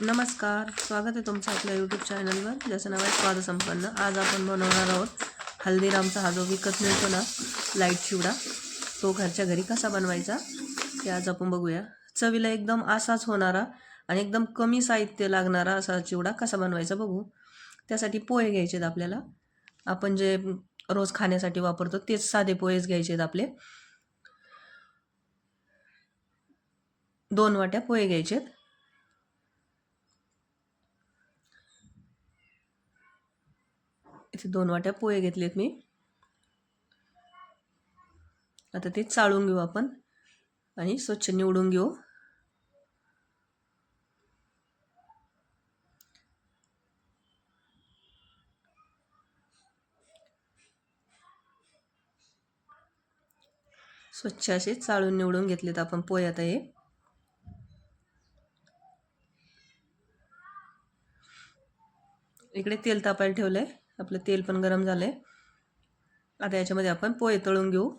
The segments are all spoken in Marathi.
नमस्कार स्वागत आहे तुमचं आपल्या यूट्यूब चॅनलवर ज्याचं नाव आहे स्वादसंपन्न. आज आपण बनवणार आहोत हल्दीरामचा हा जो विकत मिळतो ना लाइट चिवडा तो घरच्या घरी कसा बनवायचा ते आज आपण बघूया. चवीला एकदम असाच होणारा आणि एकदम कमी साहित्य लागणारा असा चिवडा कसा बनवायचा बघू. त्यासाठी पोहे घ्यायचे आहेत आपल्याला. आपण जे रोज खाण्यासाठी वापरतो तेच साधे पोहेच घ्यायचे आहेत आपले. दोन वाट्या पोहे घ्यायचे आहेत. इथे दोन वाट्या पोहे घेतलेत मी. आता ते चाळून घेऊ आपण आणि स्वच्छ निवडून घेऊ. स्वच्छ असे चाळून निवडून घेतलेत आपण पोहे आता हे. इकडे तेल तापायला ठेवलं आहे आपलं तेल पण गरम झालं आहे आता याच्यामध्ये आपण पोहे तळून घेऊ.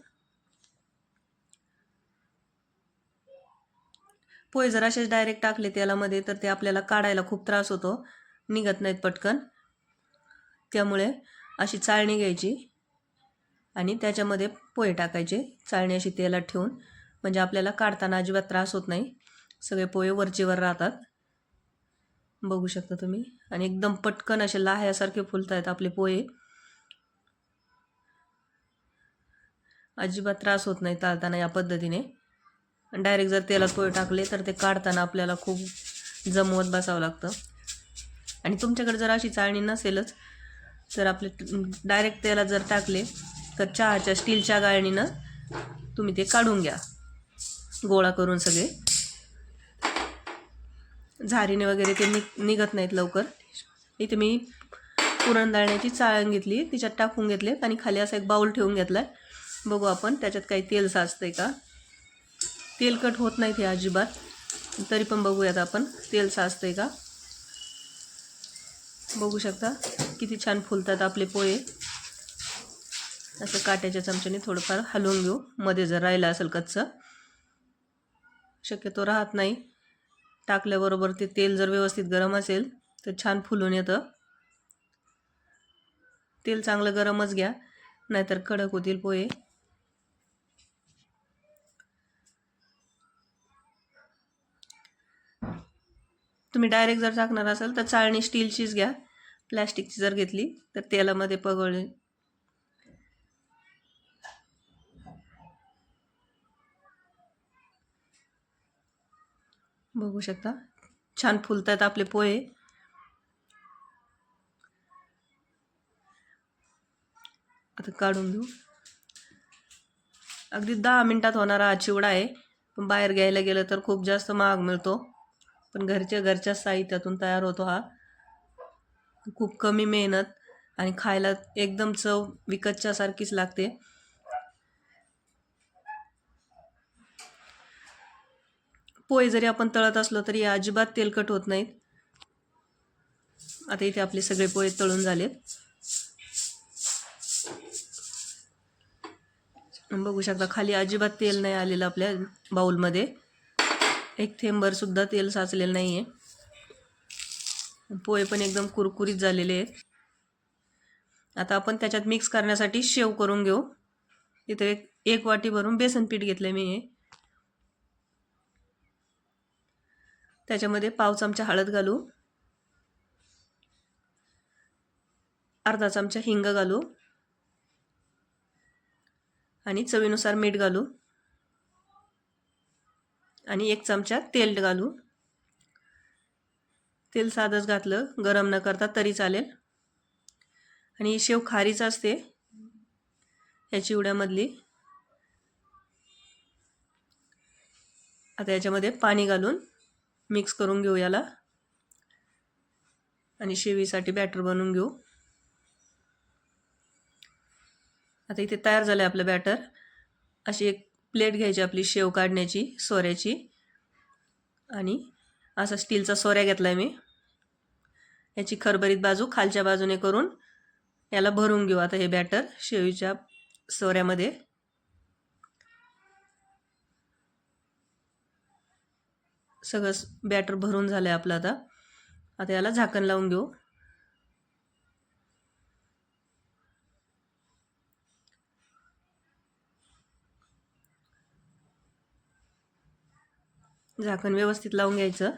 पोहे जर असेच डायरेक्ट टाकले तेलामध्ये तर ते आपल्याला काढायला खूप त्रास होतो. निघत नाहीत पटकन. त्यामुळे अशी चाळणी घ्यायची आणि त्याच्यामध्ये पोहे टाकायचे. चाळणी अशी तेलात ठेवून. म्हणजे आपल्याला काढताना अजिबात त्रास होत नाही. सगळे पोहे वरचीवर राहतात. बघू शकता तुम्ही. आणि एकदम पटकन असे लाह्यासारखे फुलत आहेत आपले पोहे. अजिबात त्रास होत नाही ताळताना या पद्धतीने. डायरेक्ट जर तेलात पोहे टाकले तर ते काढताना आपल्याला खूप जमवत बसावं लागतं. आणि तुमच्याकडे जर अशी चाळणी नसेलच तर आपले डायरेक्ट तेलात जर टाकले तर चहाच्या स्टीलच्या गाळणीनं तुम्ही ते काढून घ्या. गोळा करून सगळे. झारीने वगैरे ते निघ निघत नाहीत लवकर. इथे मी पुरणदाळण्याची चाळण घेतली तिच्यात टाकून घेतले आणि खाली असा एक बाऊल ठेवून घेतला आहे बघू आपण त्याच्यात काही तेल साचतंय का? तेलकट होत नाहीत हे अजिबात. तरी पण बघूयात आपण तेल साचतंय का? बघू शकता किती छान फुलतात आपले पोहे. असं काट्याच्या चमच्याने थोडंफार हलवून घेऊ. मध्ये जर राहिलं असेल कच्चं. शक्यतो राहत नाही. टाकल्याबरोबर ते तेल जर व्यवस्थित गरम असेल तर छान फुलून येतं. तेल चांगलं गरमच घ्या नाहीतर कडक होतील पोहे. तुम्ही डायरेक्ट जर टाकणार असाल तर चाळणी स्टीलचीच घ्या. प्लॅस्टिकची जर घेतली तर तेलामध्ये पगळ बघू शकता. छान फुलतात आपले पोहे. आता काढून घेऊ. अगदी दहा मिनटात होणारा हा चिवडा आहे. पण बाहेर घ्यायला गेलं तर खूप जास्त महाग मिळतो. पण घरच्या घरच्या साहित्यातून तयार होतो हा. खूप कमी मेहनत आणि खायला एकदम चव विकतच्यासारखीच लागते. पोहे जरी आपण तळत असलो तरी अजिबात तेलकट होत नाहीत. आता इथे आपले सगळे पोहे तळून झालेत. बघू शकता खाली अजिबात तेल नाही आलेलं आपल्या बाऊलमध्ये एक थेंबरसुद्धा तेल साचलेलं नाही आहे पोहे पण एकदम कुरकुरीत झालेले आहेत. आता आपण त्याच्यात मिक्स करण्यासाठी शेव करून घेऊ. इथे एक एक वाटी भरून बेसन पीठ घेतलं मी हे. त्याच्यामध्ये पाव चमचा हळद घालू. अर्धा चमचा हिंग घालू. आणि चवीनुसार मीठ घालू. आणि एक चमचा तेल घालू. तेल साधंच घातलं गरम न करता तरी चालेल. आणि ही शेव खारीच असते. या चिवड्यामधली. आता याच्यामध्ये पाणी घालून मिक्स करून घेऊ याला. आणि शेवीसाठी बॅटर बनवून घेऊ. आता इथे तयार झालं आहे आपलं बॅटर अशी एक प्लेट घ्यायची आपली शेव काढण्याची सोऱ्याची. आणि असा स्टीलचा सोऱ्या घेतला आहे मी. याची खरबरीत बाजू खालच्या बाजूने करून याला भरून घेऊ. आता हे बॅटर शेवीच्या सोऱ्यामध्ये. सगळं बॅटर भरून झालं आहे आपलं आता. आता याला झाकण लावून घेऊ. झाकण व्यवस्थित लावून घ्यायचं.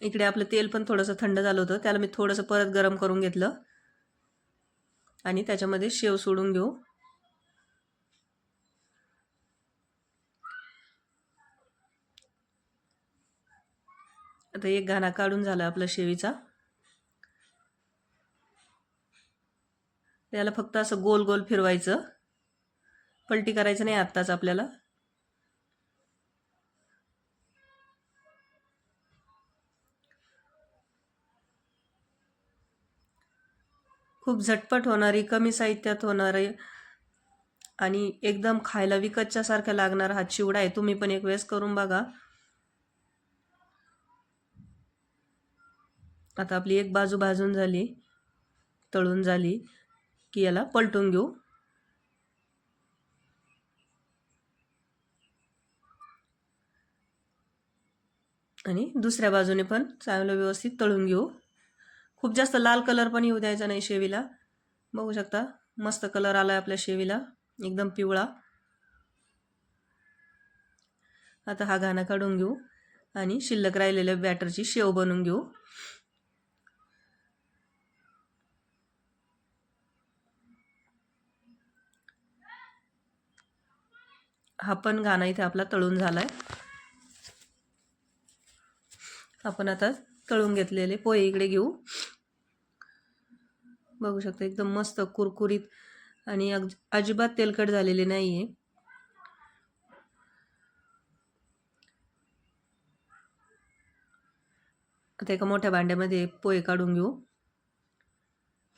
इकडे आपलं तेल पण थोडंसं थंड झालं होतं. त्याला मी थोडंसं परत गरम करून घेतलं. आणि त्याच्यामध्ये शेव सोडून घेऊ. आता एक घाणा काढून झाला आपला शेवीचा. त्याला फक्त असं गोल गोल फिरवायचं. पलटी करायचं नाही आत्ताच आपल्याला. खूप झटपट होणारी कमी साहित्यात होणारे आणि एकदम खायला विकतच्या सारखा लागणारा हा चिवडा आहे. तुम्ही पण एक वेळेस करून बघा. आता आपली एक बाजू भाजून झाली तळून झाली की याला पलटून घेऊ. आणि दुसऱ्या बाजूने पण चांगलं व्यवस्थित तळून घेऊ. खूप जास्त लाल कलर पण येऊ द्यायचा नाही शेवीला. बघू शकता मस्त कलर आला आहे आपल्या शेवीला एकदम पिवळा. आता हा घाणा काढून घेऊ आणि शिल्लक राहिलेल्या बॅटरची शेव बनवून घेऊ. हा पण गाणं इथे आपला तळून झाला आहे आपण आता तळून घेतलेले पोहे इकडे घेऊ. बघू शकता एकदम मस्त कुरकुरीत आणि अग अजिबात तेलकट झालेले नाही आहे आता एका मोठ्या भांड्यामध्ये पोहे काढून घेऊ.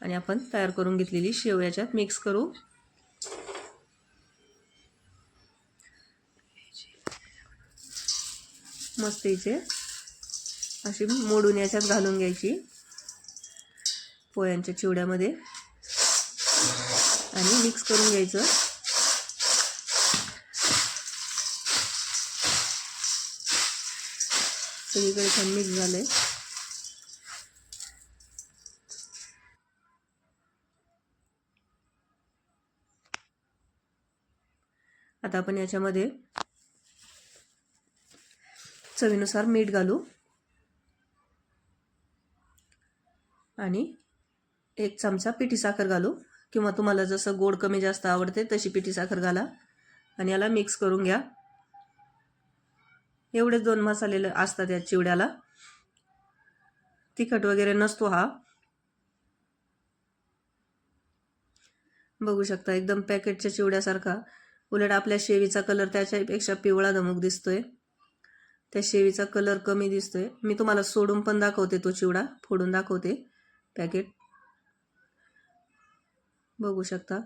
आणि आपण तयार करून घेतलेली शेव याच्यात मिक्स करू. मस्त इथे. अशी मोडून याच्यात घालून घ्यायची. पोह्यांच्या चिवड्यामध्ये. आणि मिक्स करून घ्यायचं. सगळीकडे छान मिक्स झालंय. आता आपण याच्यामध्ये चवीनुसार मीठ घालू. आणि एक चमचा पिठी साखर घालू. किंवा तुम्हाला जसं गोड कमी जास्त आवडते तशी पिठी साखर घाला. आणि याला मिक्स करून घ्या. एवढेच दोन मसाले असतात या चिवड्याला. तिखट वगैरे नसतो हा. बघू शकता एकदम पॅकेटच्या चिवड्यासारखा. उलट आपल्या शेवीचा कलर त्याच्यापेक्षा पिवळा धमक दिसतोय. त्या शेवीचा कलर कमी दिसतोय. मी तुम्हाला सोडून पण दाखवते तो चिवडा. फोडून दाखवते. पॅकेट बघू शकता.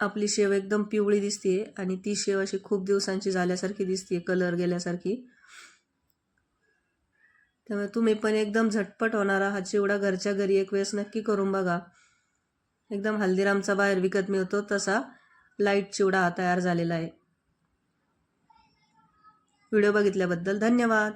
आपली शेव एकदम पिवळी दिसते आणि ती शेव अशी खूप दिवसांची झाल्यासारखी दिसते कलर गेल्यासारखी. त्यामुळे तुम्ही पण एकदम झटपट होणारा हा चिवडा घरच्या घरी एक वेळेस नक्की करून बघा. एकदम हल्दीरामचा बाहेर विकत मिळतो तसा. लाइट चिवडा तयार झालेला आहे. व्हिडिओ बघितल्याबद्दल धन्यवाद.